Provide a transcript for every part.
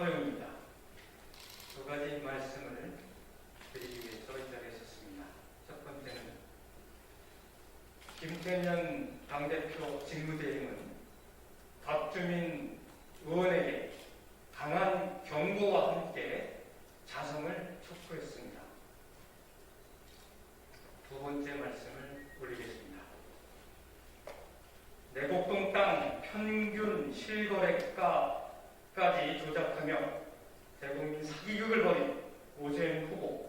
허용이다. 두 가지 말씀을 드리기 위해서 이 자리에 섰습니다. 첫 번째는 김태년 당대표 직무대행은 박주민 의원에게 강한 경고와 함께 자성을 촉구했습니다. 두 번째 말씀을 올리겠습니다. 내곡동 땅 평균 실거래가 까지 조작하며 대국민 사기극을 벌인 오세훈 후보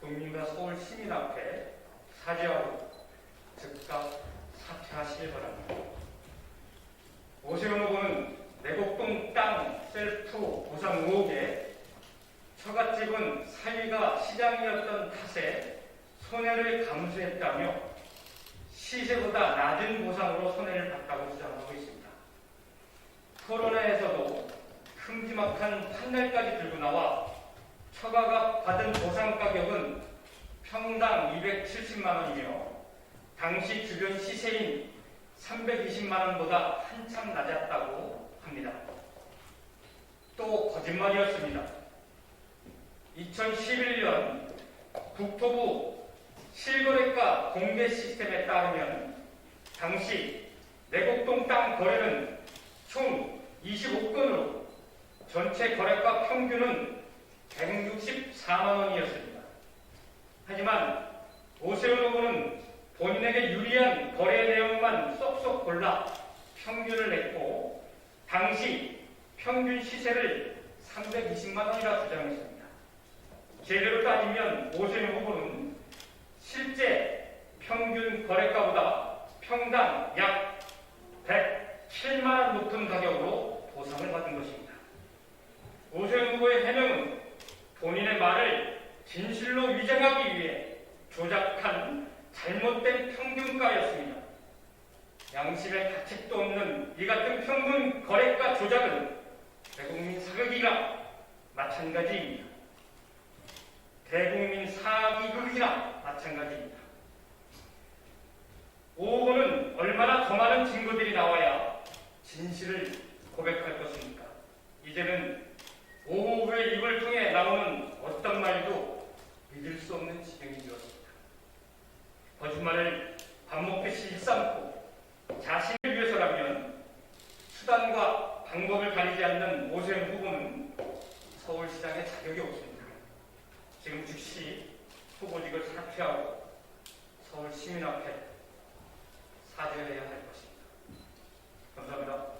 국민과 서울 시민 앞에 사죄하고 즉각 사퇴하시길 바랍니다. 오세훈 후보는 내곡동 땅 셀프 보상 의혹에 처갓집은 사위가 시장이었던 탓에 손해를 감수했다며 시세보다 낮은 보상으로 손해를 봤다고 주장하고 있습니다. 코로나에서도 큼지막한 판넬까지 들고 나와 처가가 받은 보상 가격은 평당 270만 원이며 당시 주변 시세인 320만 원보다 한참 낮았다고 합니다. 또 거짓말이었습니다. 2011년 국토부 실거래가 공개 시스템에 따르면 당시 내곡동 땅 거래는 총 25건으로 전체 거래가 평균은 164만 원이었습니다. 하지만 오세훈 후보는 본인에게 유리한 거래 내용만 쏙쏙 골라 평균을 냈고 당시 평균 시세를 320만 원이라 주장했습니다. 제대로 따지면 오세훈 후보는 실제 평균 거래가보다 평당 약 107만 원 높은 가격으로 보상을 받은 것입니다. 오세훈 후보의 해명은 본인의 말을 진실로 위장하기 위해 조작한 잘못된 평균가였습니다. 양심의 가책도 없는 이 같은 평균 거래가 조작은 대국민 사극이나 마찬가지입니다. 대국민 사기극이나 마찬가지입니다. 오후는 얼마나 더 많은 증거들이 나와야 진실을 고백할 것입니까? 이제는 오후의 입을 통해 나오는 어떤 말도 믿을 수 없는 지경이 되었습니다. 밥 먹듯이 일삼고 자신을 위해서라면 수단과 방법을 가리지 않는 오세훈 후보는 서울시장에 자격이 없습니다. 지금 즉시 후보직을 사퇴하고 서울 시민 앞에 사죄해야 할 것입니다. 감사합니다.